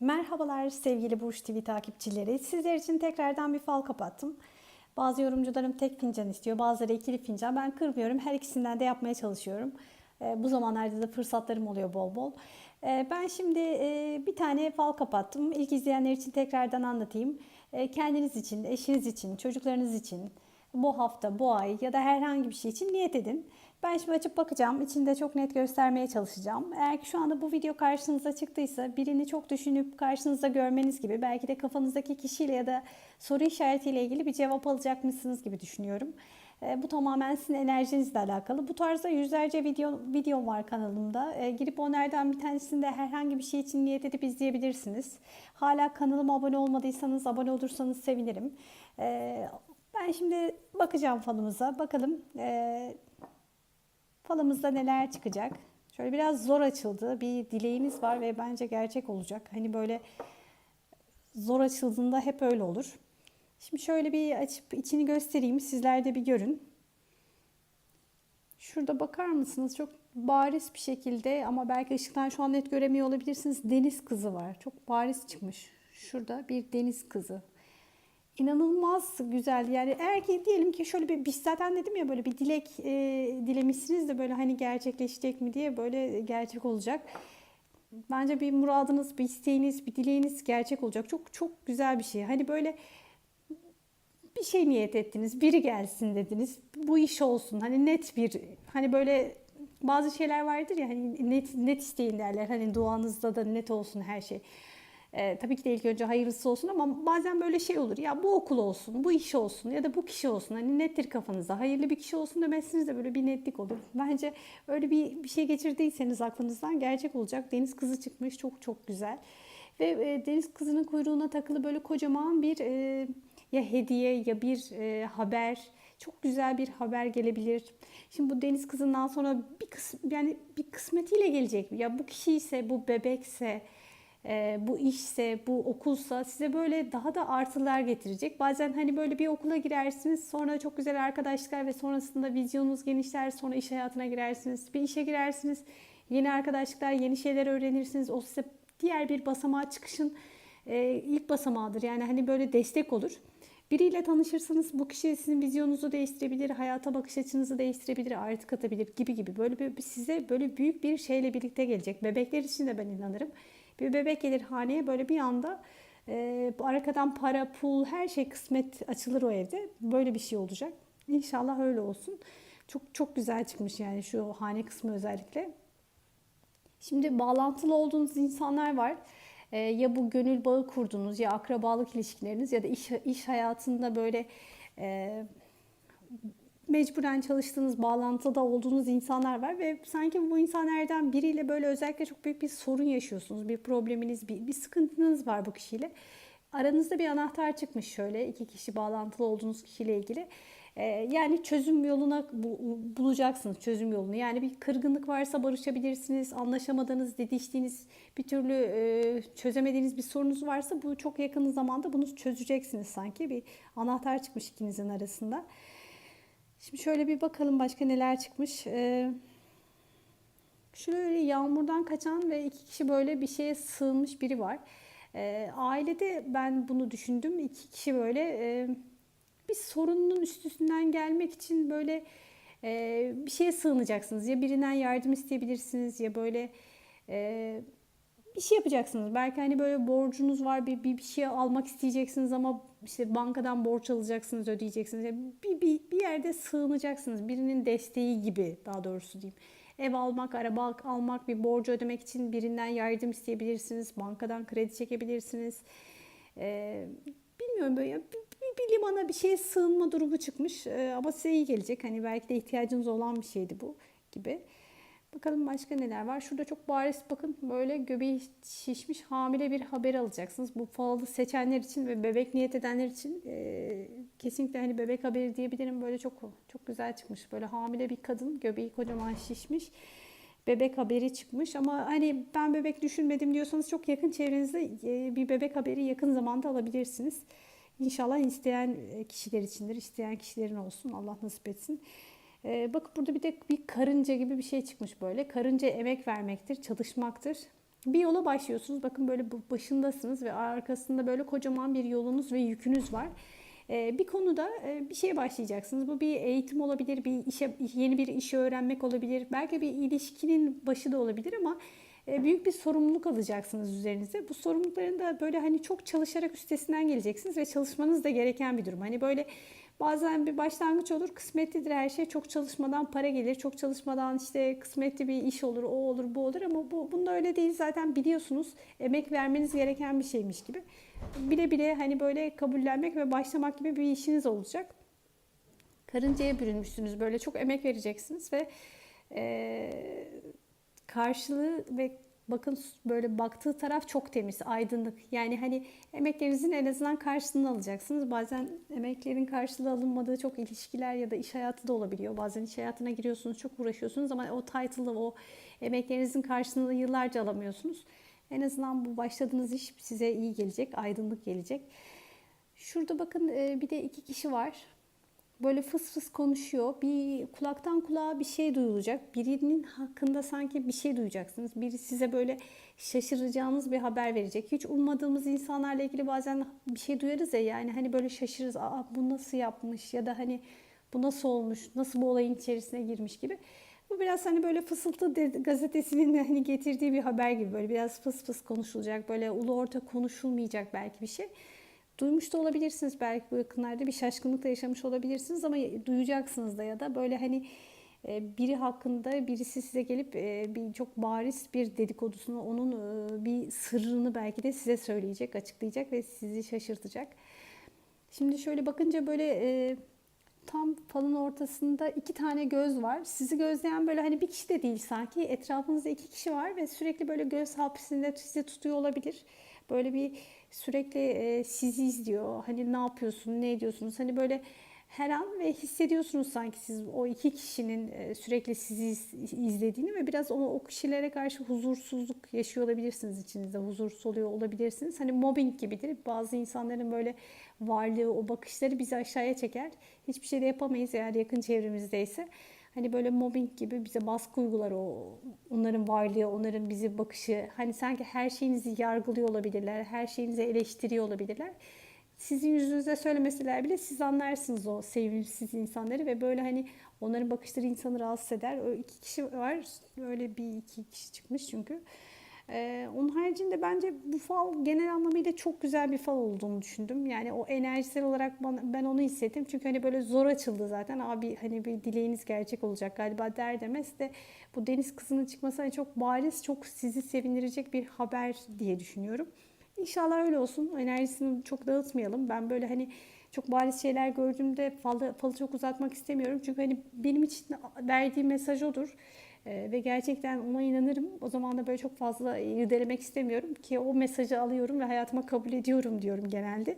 Merhabalar sevgili Burç TV takipçileri. Sizler için tekrardan bir fal kapattım. Bazı yorumcularım tek fincan istiyor, bazıları ikili fincan. Ben kırmıyorum. Her ikisinden de yapmaya çalışıyorum. Ee, Bu zamanlarda da fırsatlarım oluyor bol bol. Ee, Ben şimdi e, bir tane fal kapattım. İlk izleyenler için tekrardan anlatayım. Ee, Kendiniz için, eşiniz için, çocuklarınız için bu hafta, bu ay ya da herhangi bir şey için niyet edin. Ben şimdi açıp bakacağım. İçinde çok net göstermeye çalışacağım. Eğer ki şu anda bu video karşınıza çıktıysa birini çok düşünüp karşınızda görmeniz gibi belki de kafanızdaki kişiyle ya da soru işaretiyle ilgili bir cevap alacakmışsınız gibi düşünüyorum. E, Bu tamamen sizin enerjinizle alakalı. Bu tarzda yüzlerce video videom var kanalımda. E, girip onlardan bir tanesinde herhangi bir şey için niyet edip izleyebilirsiniz. Hala kanalıma abone olmadıysanız abone olursanız sevinirim. E, ben şimdi bakacağım falımıza. Bakalım e, falımızda neler çıkacak. Şöyle biraz zor açıldı. Bir dileğimiz var ve bence gerçek olacak. Hani böyle zor açıldığında hep öyle olur. Şimdi şöyle bir açıp içini göstereyim. Sizler de bir görün. Şurada bakar mısınız? Çok bariz bir şekilde ama belki ışıktan şu an net göremiyor olabilirsiniz. Deniz kızı var. Çok bariz çıkmış. Şurada bir deniz kızı. İnanılmaz güzel. Yani eğer ki diyelim ki şöyle bir biz zaten dedim ya böyle bir dilek e, dilemişsiniz de böyle hani gerçekleşecek mi diye böyle gerçek olacak. Bence bir muradınız, bir isteğiniz, bir dileğiniz gerçek olacak. Çok çok güzel bir şey. Hani böyle bir şey niyet ettiniz, biri gelsin dediniz. Bu iş olsun. Hani net bir hani böyle bazı şeyler vardır ya hani net net isteyin derler. Hani duanızda da net olsun her şey. Ee, tabii ki de ilk önce hayırlısı olsun ama bazen böyle şey olur. Ya bu okul olsun, bu iş olsun ya da bu kişi olsun. Hani nettir kafanızda. Hayırlı bir kişi olsun demezsiniz de böyle bir netlik olur. Bence öyle bir, bir şey geçirdiyseniz aklınızdan gerçek olacak. Deniz kızı çıkmış. Çok çok güzel. Ve e, deniz kızının kuyruğuna takılı böyle kocaman bir e, ya hediye ya bir e, haber. Çok güzel bir haber gelebilir. Şimdi bu deniz kızından sonra bir kısım yani bir kısmetiyle gelecek. Ya bu kişi ise bu bebekse e, bu işse, bu okulsa size böyle daha da artılar getirecek. Bazen hani böyle bir okula girersiniz, sonra çok güzel arkadaşlıklar ve sonrasında vizyonunuz genişler, sonra iş hayatına girersiniz, bir işe girersiniz, yeni arkadaşlıklar, yeni şeyler öğrenirsiniz. O size diğer bir basamağa çıkışın e, ilk basamağıdır. Yani hani böyle destek olur. Biriyle tanışırsanız bu kişi sizin vizyonunuzu değiştirebilir, hayata bakış açınızı değiştirebilir, artı katabilir gibi gibi. Böyle bir size böyle büyük bir şeyle birlikte gelecek. Bebekler için de ben inanırım. Bir bebek gelir haneye böyle bir anda e, arkadan para, pul, her şey kısmet açılır o evde. Böyle bir şey olacak. İnşallah öyle olsun. Çok çok güzel çıkmış yani şu hane kısmı özellikle. Şimdi bağlantılı olduğunuz insanlar var. E, ya bu gönül bağı kurdunuz ya akrabalık ilişkileriniz ya da iş, iş hayatında böyle e, mecburen çalıştığınız, bağlantıda olduğunuz insanlar var ve sanki bu insanlardan biriyle böyle özellikle çok büyük bir sorun yaşıyorsunuz. Bir probleminiz, bir, bir sıkıntınız var bu kişiyle. Aranızda bir anahtar çıkmış şöyle iki kişi bağlantılı olduğunuz kişiyle ilgili. Ee, yani çözüm yoluna bu- bulacaksınız çözüm yolunu. Yani bir kırgınlık varsa barışabilirsiniz. Anlaşamadığınız, didiştiğiniz, bir türlü e, çözemediğiniz bir sorunuz varsa bu çok yakın zamanda bunu çözeceksiniz sanki. Bir anahtar çıkmış ikinizin arasında. Şimdi şöyle bir bakalım başka neler çıkmış. Ee, şöyle yağmurdan kaçan ve iki kişi böyle bir şeye sığınmış biri var. Ee, ailede ben bunu düşündüm. İki kişi böyle e, bir sorunun üstesinden gelmek için böyle e, bir şeye sığınacaksınız. Ya birinden yardım isteyebilirsiniz ya böyle e, bir şey yapacaksınız. Belki hani böyle borcunuz var bir, bir, bir şey almak isteyeceksiniz ama işte bankadan borç alacaksınız ödeyeceksiniz. Yani bir, bir, bir yerde sığınacaksınız. Birinin desteği gibi daha doğrusu diyeyim. Ev almak, araba almak, bir borcu ödemek için birinden yardım isteyebilirsiniz. Bankadan kredi çekebilirsiniz. Ee, bilmiyorum böyle bir, bir, bir limana bir şeye sığınma durumu çıkmış. Ee, ama size iyi gelecek. Hani belki de ihtiyacınız olan bir şeydi bu gibi. Bakalım başka neler var. Şurada çok bariz bakın böyle göbeği şişmiş hamile bir haber alacaksınız. Bu falı seçenler için ve bebek niyet edenler için e, kesinlikle hani bebek haberi diyebilirim. Böyle çok çok güzel çıkmış. Böyle hamile bir kadın göbeği kocaman şişmiş. Bebek haberi çıkmış ama hani ben bebek düşünmedim diyorsanız çok yakın çevrenizde e, bir bebek haberi yakın zamanda alabilirsiniz. İnşallah isteyen kişiler içindir. isteyen kişilerin olsun. Allah nasip etsin. Ee, bakın burada bir de bir karınca gibi bir şey çıkmış böyle. Karınca emek vermektir, çalışmaktır. Bir yola başlıyorsunuz. Bakın böyle başındasınız ve arkasında böyle kocaman bir yolunuz ve yükünüz var. Ee, bir konuda e, bir şeye başlayacaksınız. Bu bir eğitim olabilir, bir işe yeni bir işi öğrenmek olabilir. Belki bir ilişkinin başı da olabilir ama e, büyük bir sorumluluk alacaksınız üzerinize. Bu sorumlulukların da böyle hani çok çalışarak üstesinden geleceksiniz ve çalışmanız da gereken bir durum. Hani böyle bazen bir başlangıç olur, kısmetlidir her şey. Çok çalışmadan para gelir, çok çalışmadan işte kısmetli bir iş olur, o olur, bu olur ama bu bunda öyle değil zaten biliyorsunuz. Emek vermeniz gereken bir şeymiş gibi. Bile bile hani böyle kabullenmek ve başlamak gibi bir işiniz olacak. Karıncaya bürünmüşsünüz böyle çok emek vereceksiniz ve eee karşılığı ve bakın böyle baktığı taraf çok temiz, aydınlık. Yani hani emeklerinizin en azından karşılığını alacaksınız. Bazen emeklerin karşılığı alınmadığı çok ilişkiler ya da iş hayatı da olabiliyor. Bazen iş hayatına giriyorsunuz, çok uğraşıyorsunuz ama o title'ı, o emeklerinizin karşılığını yıllarca alamıyorsunuz. En azından bu başladığınız iş size iyi gelecek, aydınlık gelecek. Şurada bakın e, bir de iki kişi var böyle fıs fıs konuşuyor. Bir kulaktan kulağa bir şey duyulacak. Birinin hakkında sanki bir şey duyacaksınız. Biri size böyle şaşıracağınız bir haber verecek. Hiç ummadığımız insanlarla ilgili bazen bir şey duyarız ya yani hani böyle şaşırırız. Aa bu nasıl yapmış ya da hani bu nasıl olmuş, nasıl bu olayın içerisine girmiş gibi. Bu biraz hani böyle fısıltı gazetesinin hani getirdiği bir haber gibi böyle biraz fıs fıs konuşulacak. Böyle ulu orta konuşulmayacak belki bir şey. Duymuş da olabilirsiniz belki bu yakınlarda bir şaşkınlık da yaşamış olabilirsiniz ama duyacaksınız da ya da böyle hani e, biri hakkında birisi size gelip e, bir çok bariz bir dedikodusunu onun e, bir sırrını belki de size söyleyecek, açıklayacak ve sizi şaşırtacak. Şimdi şöyle bakınca böyle tam falın ortasında iki tane göz var. Sizi gözleyen böyle hani bir kişi de değil sanki. Etrafınızda iki kişi var ve sürekli böyle göz hapsinde sizi tutuyor olabilir. Böyle bir sürekli e, sizi izliyor. Hani ne yapıyorsun, ne ediyorsunuz? Hani böyle her an ve hissediyorsunuz sanki siz o iki kişinin e, sürekli sizi iz- izlediğini ve biraz o, o kişilere karşı huzursuzluk yaşıyor olabilirsiniz içinizde. Huzursuz oluyor olabilirsiniz. Hani mobbing gibidir. Bazı insanların böyle varlığı, o bakışları bizi aşağıya çeker. Hiçbir şey de yapamayız eğer yakın çevremizdeyse. Hani böyle mobbing gibi bize baskı uygular o onların varlığı, onların bizi bakışı. Hani sanki her şeyinizi yargılıyor olabilirler, her şeyinizi eleştiriyor olabilirler. Sizin yüzünüze söylemeseler bile siz anlarsınız o sevimsiz insanları ve böyle hani onların bakışları insanı rahatsız eder. O iki kişi var, öyle bir iki kişi çıkmış çünkü. Ee, onun haricinde bence bu fal genel anlamıyla çok güzel bir fal olduğunu düşündüm. Yani o enerjisel olarak bana, ben onu hissettim. Çünkü hani böyle zor açıldı zaten. Abi hani bir dileğiniz gerçek olacak galiba der demez de bu deniz kızının çıkması hani çok bariz, çok sizi sevindirecek bir haber diye düşünüyorum. İnşallah öyle olsun. Enerjisini çok dağıtmayalım. Ben böyle hani çok bariz şeyler gördüğümde falı, falı çok uzatmak istemiyorum. Çünkü hani benim için verdiği mesaj odur. Ee, ve gerçekten ona inanırım. O zaman da böyle çok fazla irdelemek istemiyorum ki o mesajı alıyorum ve hayatıma kabul ediyorum diyorum genelde.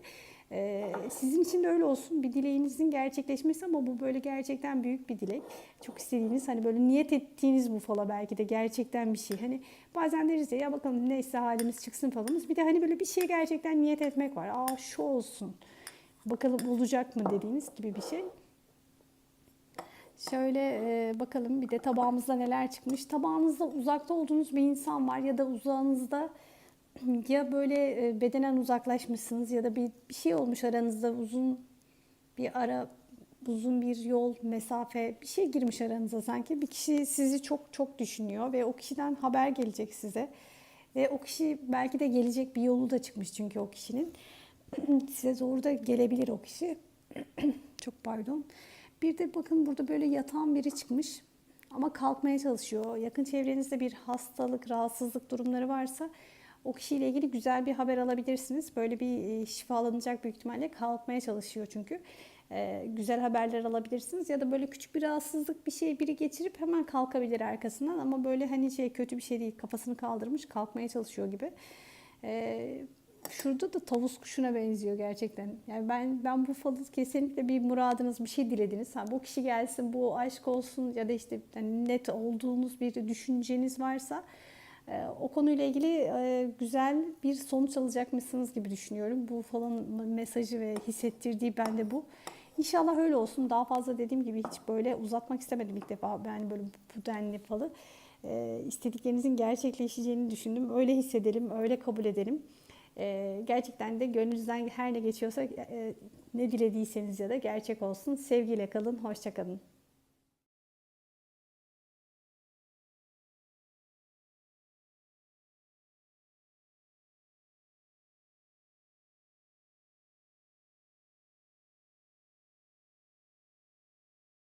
Ee, sizin için de öyle olsun. Bir dileğinizin gerçekleşmesi ama bu böyle gerçekten büyük bir dilek. Çok istediğiniz hani böyle niyet ettiğiniz bu fala belki de gerçekten bir şey. Hani bazen deriz ya, ya bakalım neyse halimiz çıksın falımız. Bir de hani böyle bir şeye gerçekten niyet etmek var. Aa şu olsun. Bakalım olacak mı dediğiniz gibi bir şey. Şöyle e, bakalım bir de tabağımızda neler çıkmış. Tabağınızda uzakta olduğunuz bir insan var ya da uzağınızda ya böyle e, bedenen uzaklaşmışsınız ya da bir, bir şey olmuş aranızda uzun bir ara uzun bir yol, mesafe bir şey girmiş aranıza sanki. Bir kişi sizi çok çok düşünüyor ve o kişiden haber gelecek size. Ve o kişi belki de gelecek bir yolu da çıkmış çünkü o kişinin. Size doğru da gelebilir o kişi. çok pardon. Bir de bakın burada böyle yatan biri çıkmış ama kalkmaya çalışıyor. Yakın çevrenizde bir hastalık, rahatsızlık durumları varsa o kişiyle ilgili güzel bir haber alabilirsiniz. Böyle bir e, şifalanacak büyük ihtimalle kalkmaya çalışıyor çünkü. Ee, güzel haberler alabilirsiniz ya da böyle küçük bir rahatsızlık bir şey biri geçirip hemen kalkabilir arkasından ama böyle hani şey kötü bir şey değil kafasını kaldırmış kalkmaya çalışıyor gibi. Ee, şurada da tavus kuşuna benziyor gerçekten. Yani ben ben bu falı kesinlikle bir muradınız bir şey dilediniz. Ha, bu kişi gelsin bu aşk olsun ya da işte hani net olduğunuz bir düşünceniz varsa e, o konuyla ilgili e, güzel bir sonuç alacakmışsınız gibi düşünüyorum. Bu falan mesajı ve hissettirdiği bende bu. İnşallah öyle olsun. Daha fazla dediğim gibi hiç böyle uzatmak istemedim ilk defa. Yani böyle bu denli falı. e, istediklerinizin gerçekleşeceğini düşündüm. Öyle hissedelim, öyle kabul edelim. E, gerçekten de gönlünüzden her ne geçiyorsa e, ne dilediyseniz ya da gerçek olsun. Sevgiyle kalın, hoşça kalın.